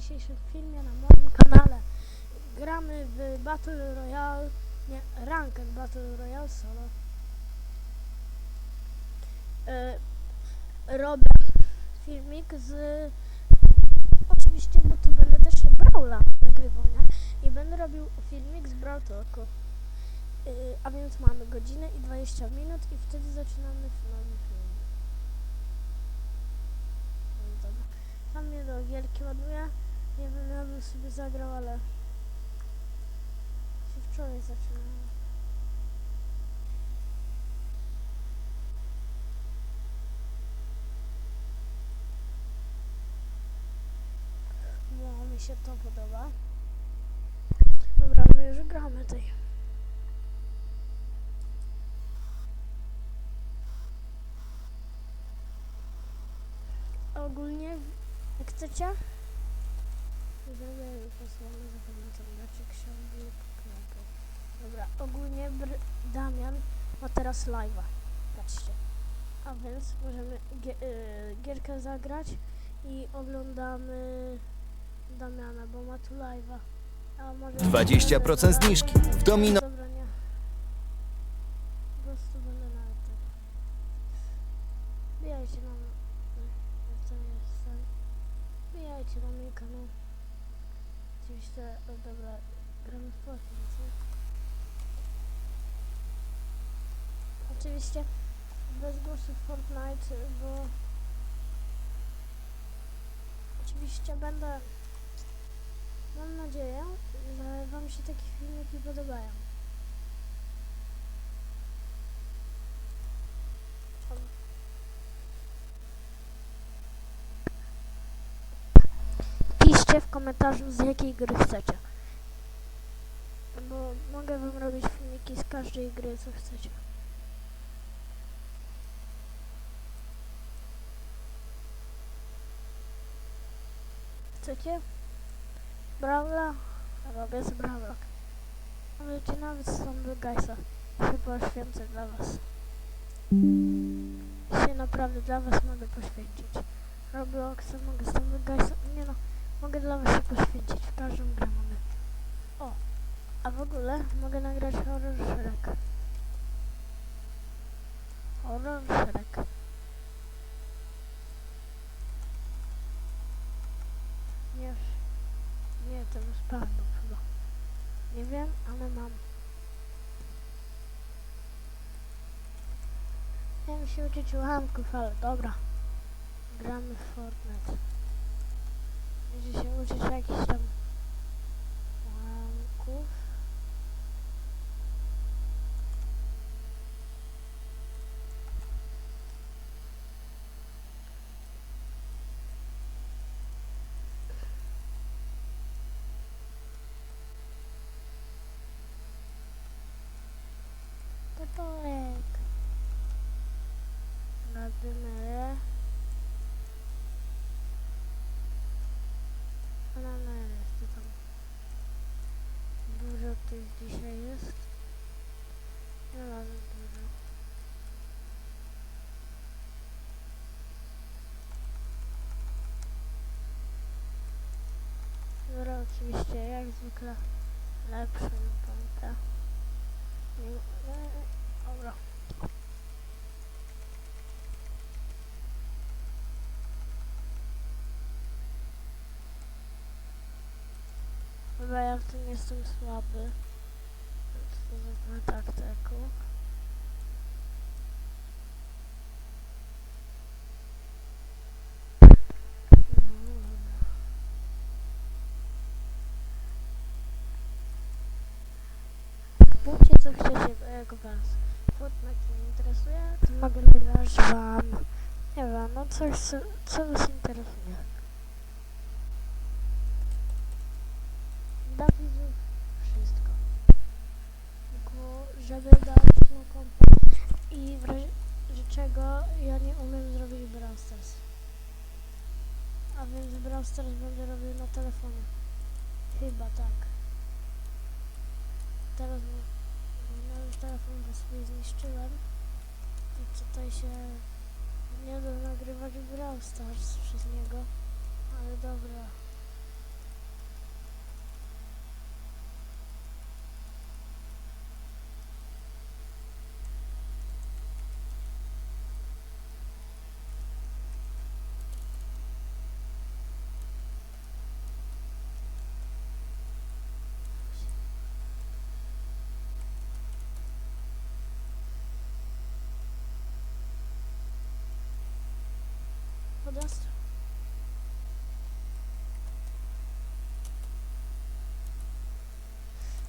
dzisiejszym filmie na moim kanale. Gramy w Battle Royale, nie, Ranked Battle Royale solo. E, robię filmik z... Oczywiście, bo tu będę też Brawla nagrywał, nie? I będę robił filmik z Brawl Talku. E, a więc mamy godzinę i 20 minut i wtedy zaczynamy nowy film. Tam mnie do wielki ładuje. Nie wiem, ja bym sobie zagrał, ale się wczoraj zaczynało. No, mi się to podoba. Dobra, my już gramy tej. Ogólnie, jak chcecie, Zrobię posłany zapewnicy bracie książki knapy. Dobra, ogólnie Br Damian ma teraz live'a. Patrzcie. A więc możemy gie y gierkę zagrać i oglądamy Damiana, bo ma tu live'a. A może 20% zniżki w domino. Dobra, nie. Po prostu będę na tym. Wbijajcie na jak to jest. Wbijajcie na mój kanał. Oczywiście, o, dobra, gramy w nie? Oczywiście bez głosu w Fortnite, bo oczywiście będę mam nadzieję, że wam się takie filmiki podobają. Piszcie w komentarzu z jakiej gry chcecie. Bo mogę wam robić filmiki z każdej gry co chcecie. Chcecie? Brawla? Robię z Brawla. Możecie nawet stąd Gajsa się poświęcę dla was. Się naprawdę dla was mogę poświęcić. Robloxa mogę stąd Gajsa. Nie no, mogę dla was się poświęcić. W każdą grę mogę. O, a w ogóle mogę nagrać horror Shrek. Horror Shrek. Nie, nie, to już padło chyba. Nie wiem, ale mam. Chciałem się uczyć ułamków, ale dobra. Gramy w Fortnite. Będzie się uczyć jakichś tam ułamków. Toporek. Radymery. Bananery, co tam? Dużo tych dzisiaj jest. No ale dużo. Dobra, oczywiście jak zwykle lepszy pompę. Dobra. Chyba ja w tym jestem słaby. Taktyku. No, dobra. Mówcie co chcecie, jak was Fortnite nie interesuje, to mogę nagrać wam, nie wiem, no coś, co, co was interesuje. Żeby dać na kompie i w razie czego ja nie umiem zrobić Brawl Stars. A więc Brawl Stars będę robił na telefonie. Chyba tak. Teraz no, no telefon bo sobie zniszczyłem. I tutaj się nie da nagrywać Brawl Stars przez niego. Ale dobra. Podjazd?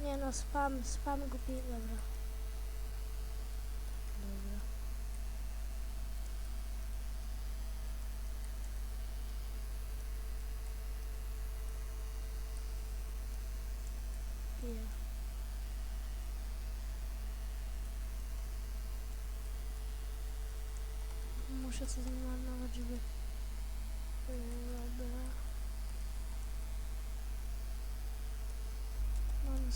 Nie no, spam, spam głupi, dobra. Dobra. Muszę coś zmarnować, żeby... Yy, Dobra. Mam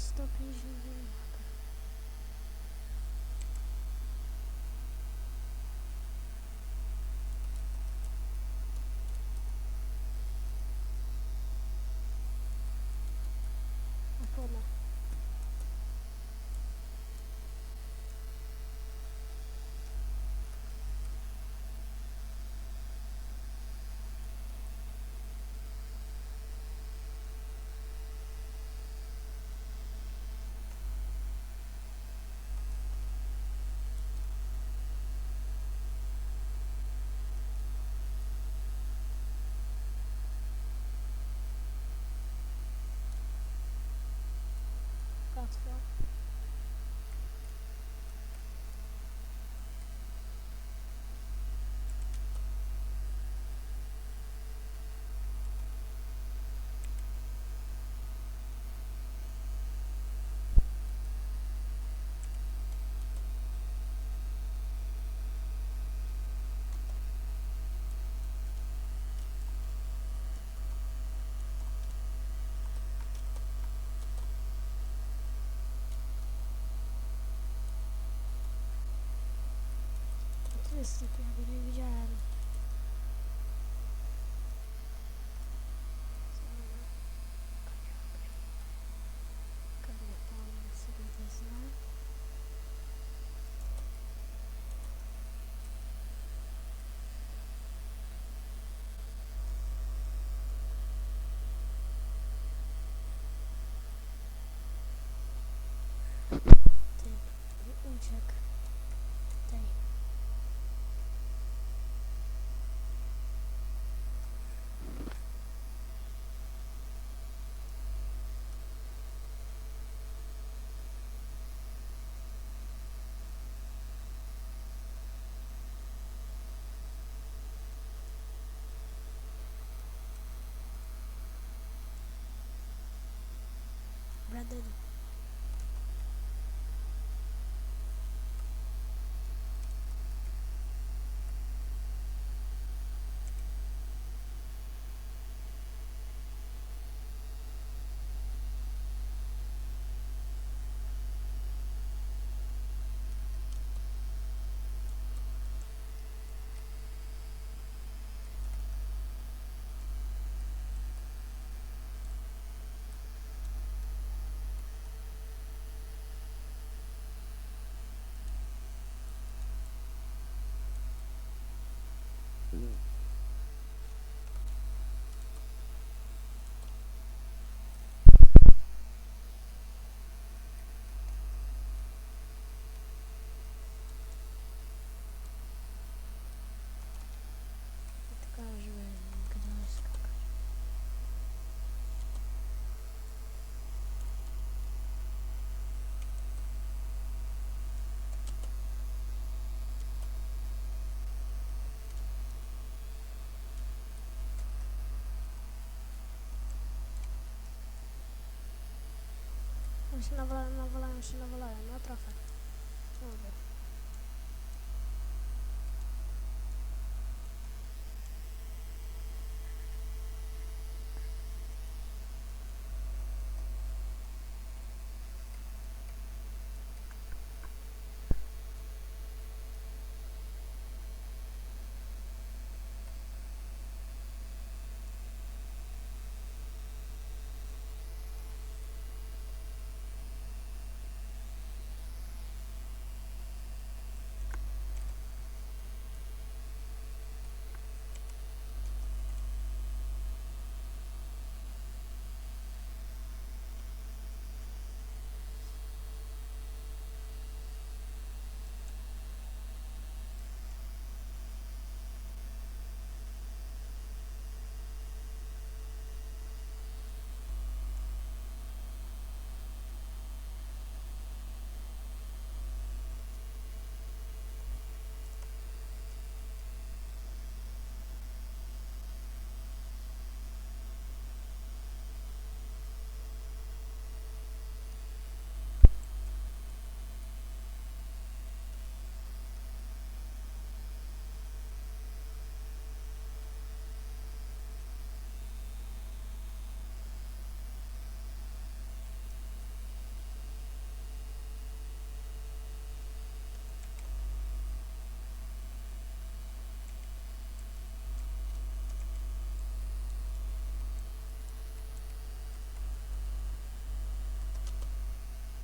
Tu jest typ, ja then. Się nawalają, nawalają się, nawalają, no trochę. Mówię.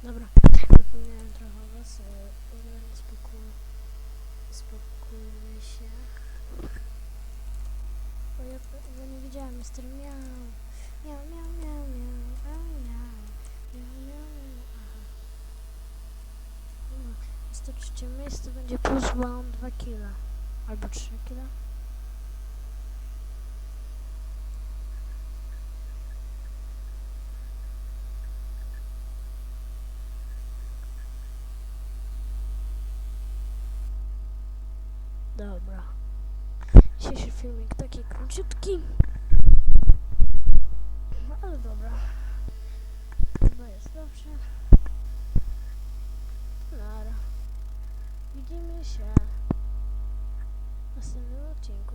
Dobra, zapomniałem trochę o was. Yy, spokój, spokójmy się. Bo ja, ja nie widziałem, Mr. Miał. Miał, miał, miał, miał, miał, miał, miał, miał, miał. Trzecie miejsce, będzie plus, bo mam 2 kila. Albo 3 kila. Dobra. Dzisiejszy filmik taki króciutki. No ale dobra. Chyba jest dobrze. Nara. Widzimy się w następnym odcinku.